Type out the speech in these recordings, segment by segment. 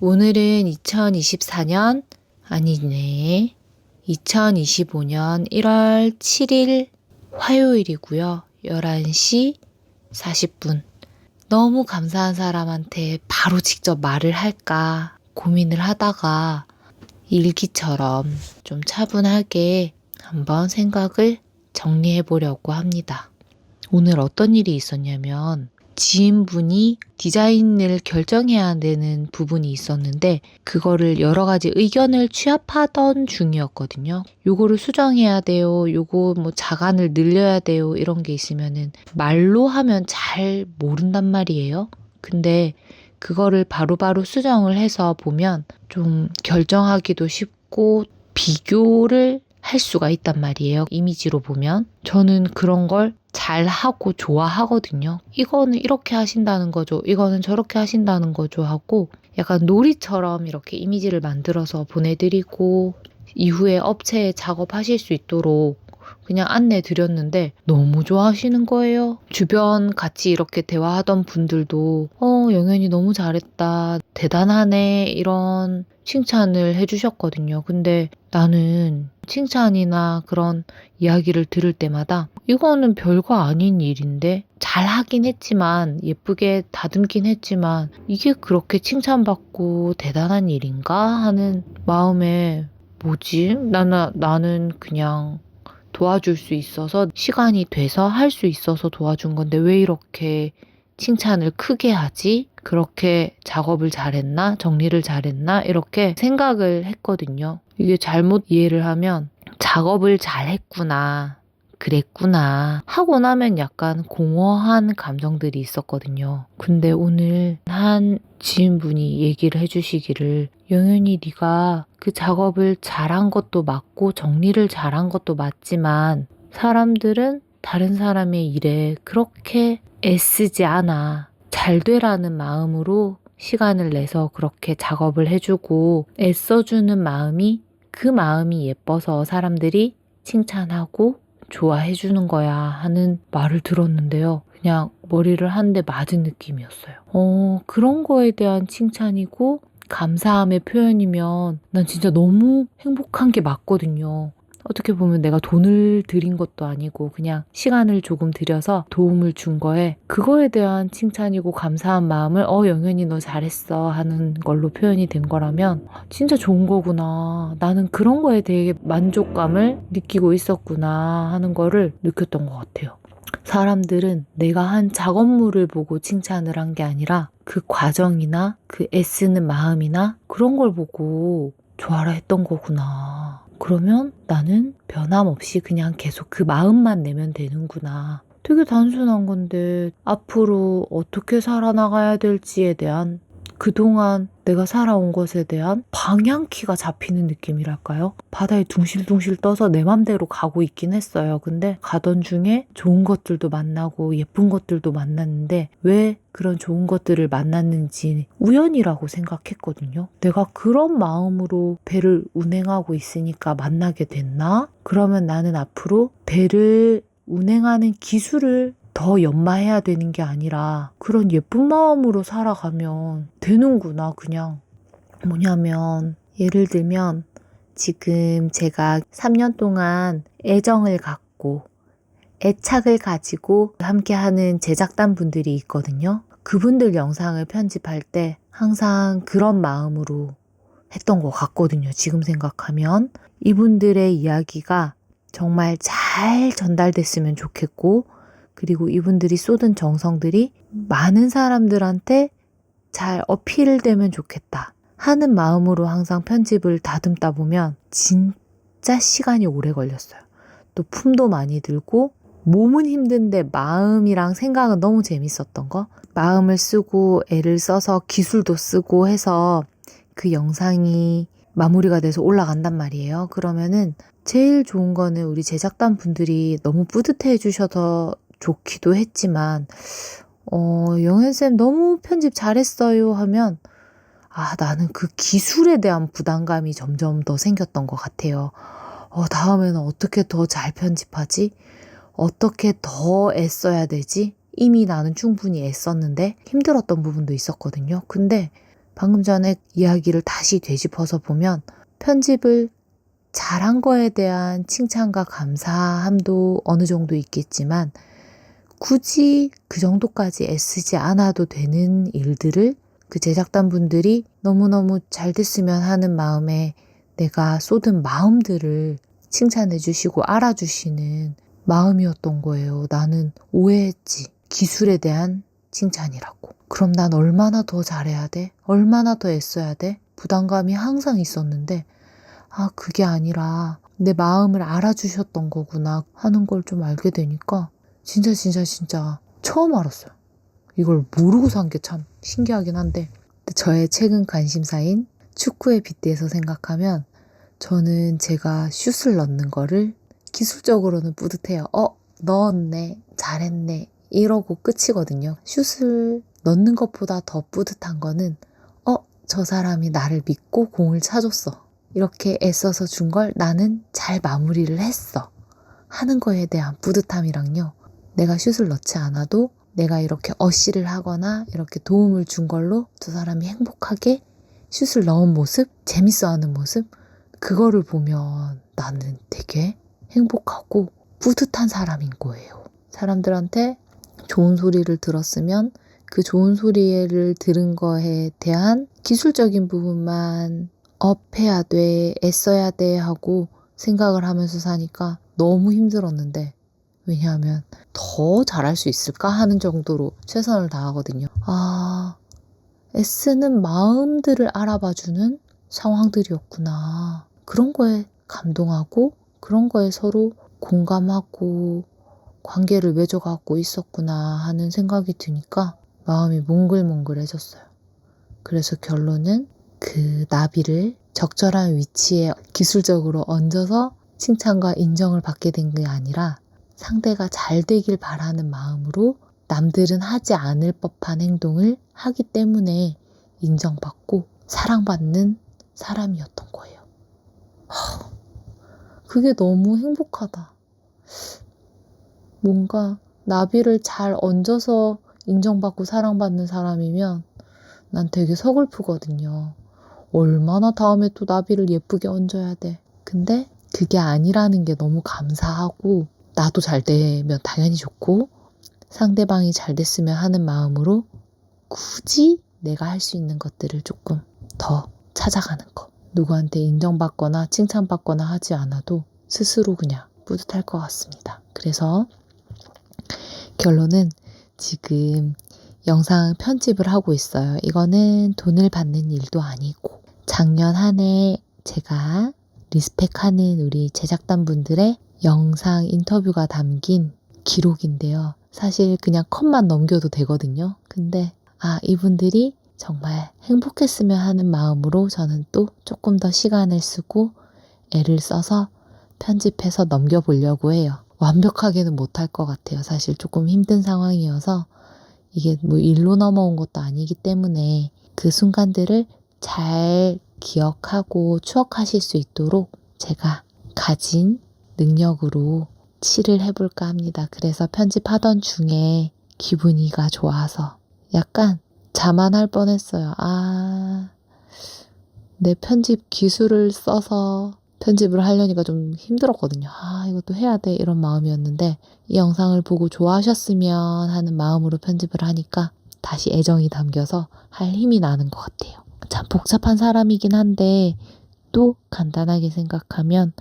오늘은 2024년 아니네. 2025년 1월 7일 화요일이고요. 11시 40분. 너무 감사한 사람한테 바로 직접 말을 할까 고민을 하다가 일기처럼 좀 차분하게 한번 생각을 정리해 보려고 합니다. 오늘 어떤 일이 있었냐면 지인분이 디자인을 결정해야 되는 부분이 있었는데 그거를 여러 가지 의견을 취합하던 중이었거든요. 요거를 수정해야 돼요. 요거 뭐 자간을 늘려야 돼요. 이런 게 있으면은 말로 하면 잘 모른단 말이에요. 근데 그거를 바로바로 수정을 해서 보면 좀 결정하기도 쉽고 비교를 할 수가 있단 말이에요. 이미지로 보면. 저는 그런 걸 잘 하고 좋아하거든요. 이거는 이렇게 하신다는 거죠. 이거는 저렇게 하신다는 거죠. 하고 약간 놀이처럼 이렇게 이미지를 만들어서 보내드리고 이후에 업체에 작업하실 수 있도록 그냥 안내 드렸는데 너무 좋아하시는 거예요. 주변 같이 이렇게 대화하던 분들도 어, 영현이 너무 잘했다. 대단하네. 이런 칭찬을 해주셨거든요. 근데 나는 칭찬이나 그런 이야기를 들을 때마다 이거는 별거 아닌 일인데 잘 하긴 했지만 예쁘게 다듬긴 했지만 이게 그렇게 칭찬받고 대단한 일인가 하는 마음에 뭐지? 나는 나는 그냥 도와줄 수 있어서 시간이 돼서 할 수 있어서 도와준 건데 왜 이렇게 칭찬을 크게 하지? 그렇게 작업을 잘했나? 정리를 잘했나? 이렇게 생각을 했거든요. 이게 잘못 이해를 하면 작업을 잘했구나. 그랬구나. 하고 나면 약간 공허한 감정들이 있었거든요. 근데 오늘 한 지인분이 얘기를 해주시기를 영현이 네가 그 작업을 잘한 것도 맞고 정리를 잘한 것도 맞지만 사람들은 다른 사람의 일에 그렇게 애쓰지 않아. 잘 되라는 마음으로 시간을 내서 그렇게 작업을 해주고 애써주는 마음이 그 마음이 예뻐서 사람들이 칭찬하고 좋아해주는 거야 하는 말을 들었는데요. 그냥 머리를 한 대 맞은 느낌이었어요. 어, 그런 거에 대한 칭찬이고 감사함의 표현이면 난 진짜 너무 행복한 게 맞거든요. 어떻게 보면 내가 돈을 들인 것도 아니고 그냥 시간을 조금 들여서 도움을 준 거에 그거에 대한 칭찬이고 감사한 마음을 어 영현이 너 잘했어 하는 걸로 표현이 된 거라면 진짜 좋은 거구나 나는 그런 거에 대해 만족감을 느끼고 있었구나 하는 거를 느꼈던 것 같아요. 사람들은 내가 한 작업물을 보고 칭찬을 한 게 아니라 그 과정이나 그 애쓰는 마음이나 그런 걸 보고 좋아라 했던 거구나. 그러면 나는 변함없이 그냥 계속 그 마음만 내면 되는구나. 되게 단순한 건데 앞으로 어떻게 살아나가야 될지에 대한 그동안 내가 살아온 것에 대한 방향키가 잡히는 느낌이랄까요? 바다에 둥실둥실 떠서 내 맘대로 가고 있긴 했어요. 근데 가던 중에 좋은 것들도 만나고 예쁜 것들도 만났는데 왜 그런 좋은 것들을 만났는지 우연이라고 생각했거든요. 내가 그런 마음으로 배를 운행하고 있으니까 만나게 됐나? 그러면 나는 앞으로 배를 운행하는 기술을 더 연마해야 되는 게 아니라 그런 예쁜 마음으로 살아가면 되는구나, 그냥. 뭐냐면, 예를 들면, 지금 제가 3년 동안 애정을 갖고 애착을 가지고 함께하는 제작단 분들이 있거든요. 그분들 영상을 편집할 때 항상 그런 마음으로 했던 것 같거든요. 지금 생각하면. 이분들의 이야기가 정말 잘 전달됐으면 좋겠고, 그리고 이분들이 쏟은 정성들이 많은 사람들한테 잘 어필되면 좋겠다 하는 마음으로 항상 편집을 다듬다 보면 진짜 시간이 오래 걸렸어요. 또 품도 많이 들고 몸은 힘든데 마음이랑 생각은 너무 재밌었던 거. 마음을 쓰고 애를 써서 기술도 쓰고 해서 그 영상이 마무리가 돼서 올라간단 말이에요. 그러면은 제일 좋은 거는 우리 제작단 분들이 너무 뿌듯해 주셔서 좋기도 했지만, 어, 영현쌤 너무 편집 잘했어요 하면, 아, 나는 그 기술에 대한 부담감이 점점 더 생겼던 것 같아요. 어, 다음에는 어떻게 더 잘 편집하지? 어떻게 더 애써야 되지? 이미 나는 충분히 애썼는데 힘들었던 부분도 있었거든요. 근데 방금 전에 이야기를 다시 되짚어서 보면 편집을 잘한 거에 대한 칭찬과 감사함도 어느 정도 있겠지만 굳이 그 정도까지 애쓰지 않아도 되는 일들을 그 제작단 분들이 너무너무 잘 됐으면 하는 마음에 내가 쏟은 마음들을 칭찬해 주시고 알아주시는 마음이었던 거예요. 나는 오해했지. 기술에 대한 칭찬이라고. 그럼 난 얼마나 더 잘해야 돼? 얼마나 더 애써야 돼? 부담감이 항상 있었는데, 아, 그게 아니라 내 마음을 알아주셨던 거구나 하는 걸 좀 알게 되니까, 진짜, 진짜, 진짜 처음 알았어요. 이걸 모르고 산 게 참 신기하긴 한데, 저의 최근 관심사인 축구에 빗대서 생각하면, 저는 제가 슛을 넣는 거를 기술적으로는 뿌듯해요. 어, 넣었네. 잘했네. 이러고 끝이거든요. 슛을 넣는 것보다 더 뿌듯한 거는, 어, 저 사람이 나를 믿고 공을 차줬어. 이렇게 애써서 준 걸 나는 잘 마무리를 했어. 하는 거에 대한 뿌듯함이랑요. 내가 슛을 넣지 않아도 내가 이렇게 어시를 하거나 이렇게 도움을 준 걸로 저 사람이 행복하게 슛을 넣은 모습, 재밌어 하는 모습, 그거를 보면 나는 되게 행복하고 뿌듯한 사람인 거예요. 사람들한테 좋은 소리를 들었으면 그 좋은 소리를 들은 거에 대한 기술적인 부분만 업해야 돼, 애써야 돼 하고 생각을 하면서 사니까 너무 힘들었는데 왜냐하면 더 잘할 수 있을까 하는 정도로 최선을 다하거든요. 아, 애쓰는 마음들을 알아봐주는 상황들이었구나. 그런 거에 감동하고 그런 거에 서로 공감하고 관계를 맺어가고 있었구나 하는 생각이 드니까 마음이 몽글몽글해졌어요. 그래서 결론은 그 나비를 적절한 위치에 기술적으로 얹어서 칭찬과 인정을 받게 된 게 아니라 상대가 잘 되길 바라는 마음으로 남들은 하지 않을 법한 행동을 하기 때문에 인정받고 사랑받는 사람이었던 거예요. 허, 그게 너무 행복하다. 뭔가 나비를 잘 얹어서 인정받고 사랑받는 사람이면 난 되게 서글프거든요. 얼마나 다음에 또 나비를 예쁘게 얹어야 돼. 근데 그게 아니라는 게 너무 감사하고 나도 잘 되면 당연히 좋고 상대방이 잘 됐으면 하는 마음으로 굳이 내가 할 수 있는 것들을 조금 더 찾아가는 거. 누구한테 인정받거나 칭찬받거나 하지 않아도 스스로 그냥 뿌듯할 것 같습니다. 그래서 결론은 지금 영상 편집을 하고 있어요. 이거는 돈을 받는 일도 아니고 작년 한 해 제가 리스펙하는 우리 제작단 분들의 영상 인터뷰가 담긴 기록인데요. 사실 그냥 컷만 넘겨도 되거든요. 근데 아 이분들이 정말 행복했으면 하는 마음으로 저는 또 조금 더 시간을 쓰고 애를 써서 편집해서 넘겨보려고 해요. 완벽하게는 못할 것 같아요. 사실 조금 힘든 상황이어서 이게 뭐 일로 넘어온 것도 아니기 때문에 그 순간들을 잘 기억하고 추억하실 수 있도록 제가 가진 능력으로 칠을 해볼까 합니다. 그래서 편집하던 중에 기분이가 좋아서 약간 자만할 뻔했어요. 아, 내 편집 기술을 써서 편집을 하려니까 좀 힘들었거든요. 아, 이것도 해야 돼. 이런 마음이었는데, 이 영상을 보고 좋아하셨으면 하는 마음으로 편집을 하니까 다시 애정이 담겨서 할 힘이 나는 것 같아요. 참 복잡한 사람이긴 한데, 또 간단하게 생각하면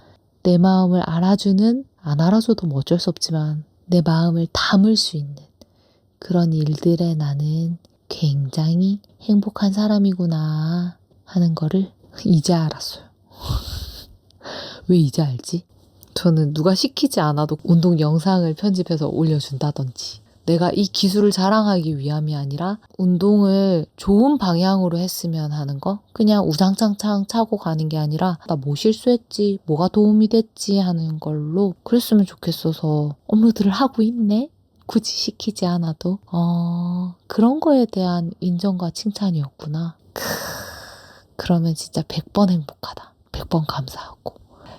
내 마음을 알아주는, 안 알아줘도 뭐 어쩔 수 없지만, 내 마음을 담을 수 있는 그런 일들에 나는 굉장히 행복한 사람이구나 하는 거를 이제 알았어요. 왜 이제 알지? 저는 누가 시키지 않아도 운동 영상을 편집해서 올려준다든지 내가 이 기술을 자랑하기 위함이 아니라 운동을 좋은 방향으로 했으면 하는 거? 그냥 우장창창 차고 가는 게 아니라 나 뭐 실수했지? 뭐가 도움이 됐지? 하는 걸로 그랬으면 좋겠어서 업로드를 하고 있네? 굳이 시키지 않아도? 어 그런 거에 대한 인정과 칭찬이었구나. 크 그러면 진짜 100번 행복하다. 100번 감사하고.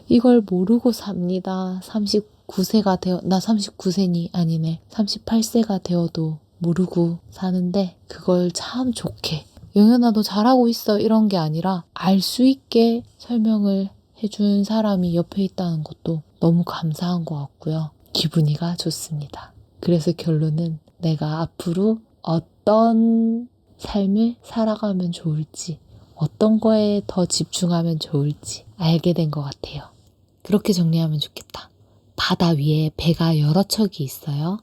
이걸 모르고 삽니다. 39 세가 되어, 나 39세니 아니네. 38세가 되어도 모르고 사는데 그걸 참 좋게 영현아 너 잘하고 있어 이런 게 아니라 알 수 있게 설명을 해준 사람이 옆에 있다는 것도 너무 감사한 것 같고요. 기분이가 좋습니다. 그래서 결론은 내가 앞으로 어떤 삶을 살아가면 좋을지, 어떤 거에 더 집중하면 좋을지 알게 된 것 같아요. 그렇게 정리하면 좋겠다. 바다 위에 배가 여러 척이 있어요.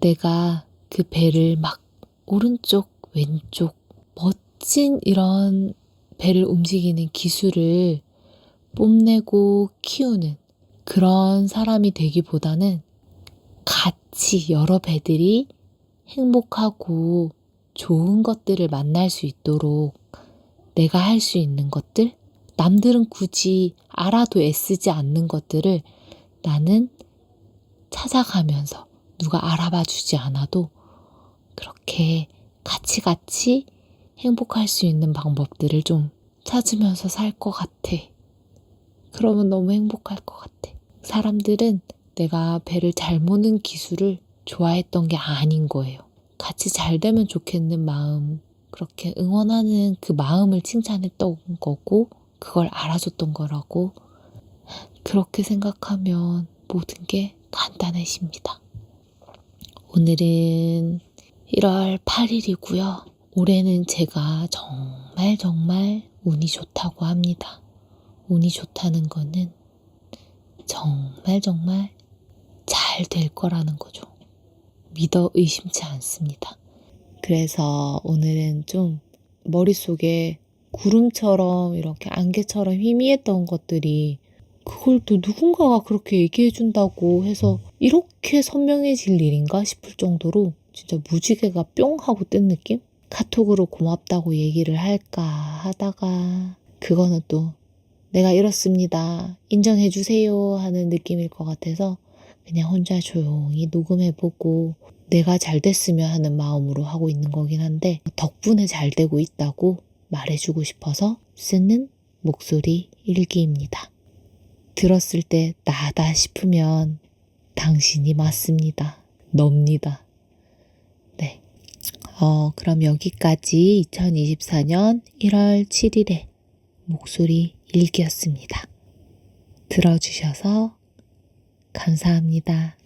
내가 그 배를 막 오른쪽, 왼쪽, 멋진 이런 배를 움직이는 기술을 뽐내고 키우는 그런 사람이 되기보다는 같이 여러 배들이 행복하고 좋은 것들을 만날 수 있도록 내가 할 수 있는 것들, 남들은 굳이 알아도 애쓰지 않는 것들을 나는 찾아가면서 누가 알아봐 주지 않아도 그렇게 같이 같이 행복할 수 있는 방법들을 좀 찾으면서 살 것 같아. 그러면 너무 행복할 것 같아. 사람들은 내가 배를 잘 모는 기술을 좋아했던 게 아닌 거예요. 같이 잘 되면 좋겠는 마음, 그렇게 응원하는 그 마음을 칭찬했던 거고, 그걸 알아줬던 거라고. 그렇게 생각하면 모든 게 간단해집니다. 오늘은 1월 8일이고요. 올해는 제가 정말 정말 운이 좋다고 합니다. 운이 좋다는 거는 정말 정말 잘 될 거라는 거죠. 믿어 의심치 않습니다. 그래서 오늘은 좀 머릿속에 구름처럼 이렇게 안개처럼 희미했던 것들이 그걸 또 누군가가 그렇게 얘기해 준다고 해서 이렇게 선명해질 일인가 싶을 정도로 진짜 무지개가 뿅 하고 뜬 느낌? 카톡으로 고맙다고 얘기를 할까 하다가 그거는 또 내가 이렇습니다. 인정해 주세요 하는 느낌일 것 같아서 그냥 혼자 조용히 녹음해보고 내가 잘 됐으면 하는 마음으로 하고 있는 거긴 한데 덕분에 잘 되고 있다고 말해주고 싶어서 쓰는 목소리 일기입니다. 들었을 때 나다 싶으면 당신이 맞습니다. 넙니다. 네. 어, 그럼 여기까지 2024년 1월 7일에 목소리 일기였습니다. 들어주셔서 감사합니다.